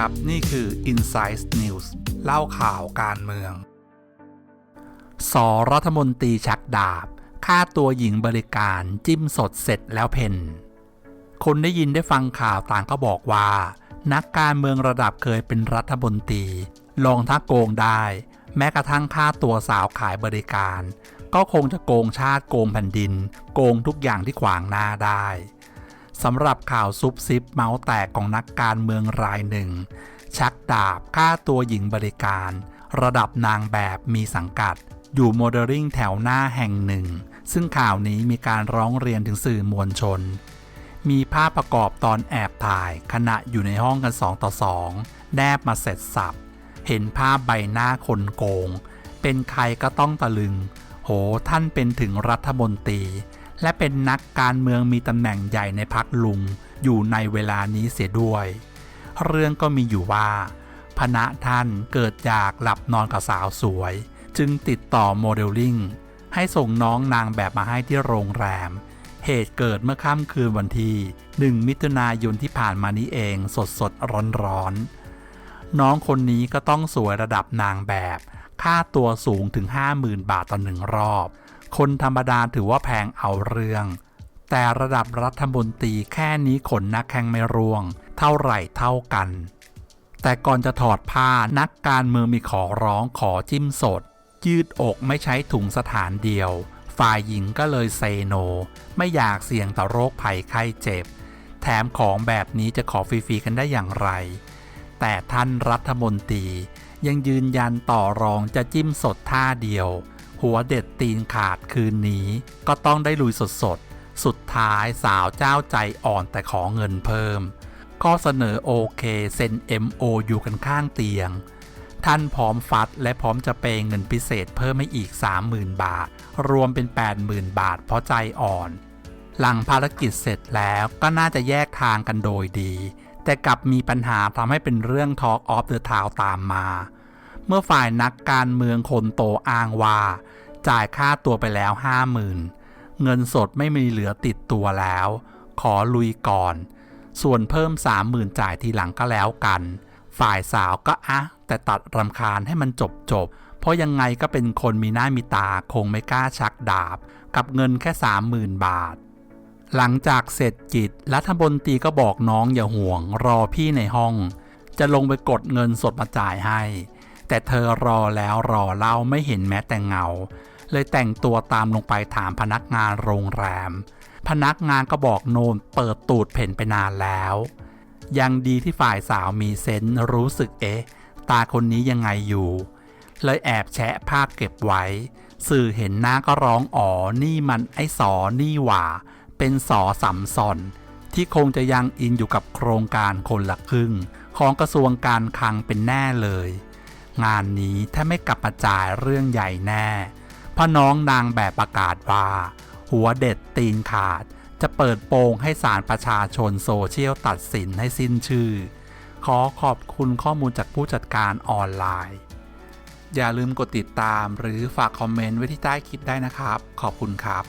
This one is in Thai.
ครับ นี่คือ Insight News เล่าข่าวการเมือง สรัฐมนตรีชักดาบ ค่าตัวหญิงบริการจิ้มสดเสร็จแล้วเพนคนได้ยินได้ฟังข่าวต่างก็บอกว่า นักการเมืองระดับเคยเป็นรัฐมนตรี ลองถ้าโกงได้ แม้กระทั่งค่าตัวสาวขายบริการ ก็คงจะโกงชาติโกงแผ่นดิน โกงทุกอย่างที่ขวางหน้าได้ สำหรับข่าวซุบซิบเมาส์แตกของนักการเมืองรายหนึ่ง ชักดาบค่าตัวหญิงบริการ ระดับนางแบบมีสังกัด อยู่โมเดลลิ่งแถวหน้าแห่งหนึ่ง ซึ่งข่าวนี้มีการร้องเรียนถึงสื่อมวลชน มีภาพประกอบตอนแอบถ่าย ขณะอยู่ในห้องกัน2ต่อ2แนบมาเสร็จสับ เห็นภาพใบหน้าคนโกง เป็นใครก็ต้องตะลึง โหท่านเป็นถึงรัฐมนตรี และเป็นนักการเมืองมีตำแหน่งใหญ่ในพักลุงอยู่ในเวลานี้เสียด้วย เรื่องก็มีอยู่ว่าพนะท่านเกิดจากหลับนอนกับสาวสวย จึงติดต่อโมเดลลิ่งให้ส่งน้องนางแบบมาให้ที่โรงแรม เหตุเกิดเมื่อค่ำคืนวันที่1มิถุนายนที่ผ่านมานี้เองสดสดร้อนร้อนน้องคนนี้ก็ต้องสวยระดับนางแบบ ค่าตัวสูงถึง 50,000 บาทต่อหนึ่งรอบ คนธรรมดาถือว่าแพงเอาเรื่อง แต่ระดับรัฐมนตรีแค่นี้ขนนักแข่งไม่ร่วง เท่าไหร่เท่ากัน แต่ก่อนจะถอดผ้านักการเมืองมีขอร้องขอจิ้มสด ยืดอกไม่ใช้ถุงสถานเดียว ฝ่ายหญิงก็เลยเซโน ไม่อยากเสี่ยงต่อโรคภัยไข้เจ็บ แถมของแบบนี้จะขอฟรีๆกันได้อย่างไร แต่ท่านรัฐมนตรียังยืนยันต่อรองจะจิ้มสดท่าเดียว หัวเด็ดตีนขาดคืนนี้ ก็ต้องได้ลุยสดๆสุดท้ายสาวเจ้าใจอ่อนแต่ขอเงินเพิ่มข้อเสนอโอเคเซ็น MO อยู่กันข้างเตียง ท่านพร้อมฟัดและพร้อมจะเปย์เงินพิเศษเพิ่มให้อีก 30,000 บาท รวมเป็น 80,000 บาทเพราะใจอ่อน หลังภารกิจเสร็จแล้วก็น่าจะแยกทางกันโดยดี แต่กลับมีปัญหาทำให้เป็นเรื่อง Talk of the Town ตามมา เมื่อฝ่ายนักการเมืองคนโตอ้างว่า จ่ายค่าตัวไปแล้ว50,000เงินสดไม่มีเหลือติดตัวแล้ว ขอลุยก่อน ส่วนเพิ่ม30,000จ่ายทีหลังก็แล้วกัน ฝ่ายสาวก็อะแต่ตัดรำคาญให้มันจบจบเพราะยังไงก็เป็นคนมีหน้ามีตาคงไม่กล้าชักดาบ กับเงินแค่30,000บาท หลังจากเสร็จกิจรัฐมนตรีก็บอกน้องอย่าห่วง รอพี่ในห้อง จะลงไปกดเงินสดมาจ่ายให้ แต่เธอรอแล้วรอเล่าไม่เห็นแม้แต่เงา เลยแต่งตัวตามลงไปถามพนักงานโรงแรม พนักงานก็บอกโนนเปิดตูดเพ่นไปนานแล้ว ยังดีที่ฝ่ายสาวมีเซนส์รู้สึกเอ๊ะ ตาคนนี้ยังไงอยู่ เลยแอบแชะภาพเก็บไว้ สื่อเห็นหน้าก็ร้องอ๋อ นี่มันไอ้สอนี่หว่า เป็นสอสัมซอนที่คงจะยังอินอยู่กับโครงการคนละครึ่ง ของกระทรวงการคลังเป็นแน่เลย งานนี้ถ้าไม่กลับมาจ่ายเรื่องใหญ่แน่ พระน้องนางแบบประกาศว่า หัวเด็ดตีนขาด จะเปิดโปงให้สารประชาชนโซเชียลตัดสินให้สิ้นชื่อ ขอขอบคุณข้อมูลจากผู้จัดการออนไลน์ อย่าลืมกดติดตามหรือฝากคอมเมนต์ไว้ที่ใต้คลิปได้นะครับ ขอบคุณครับ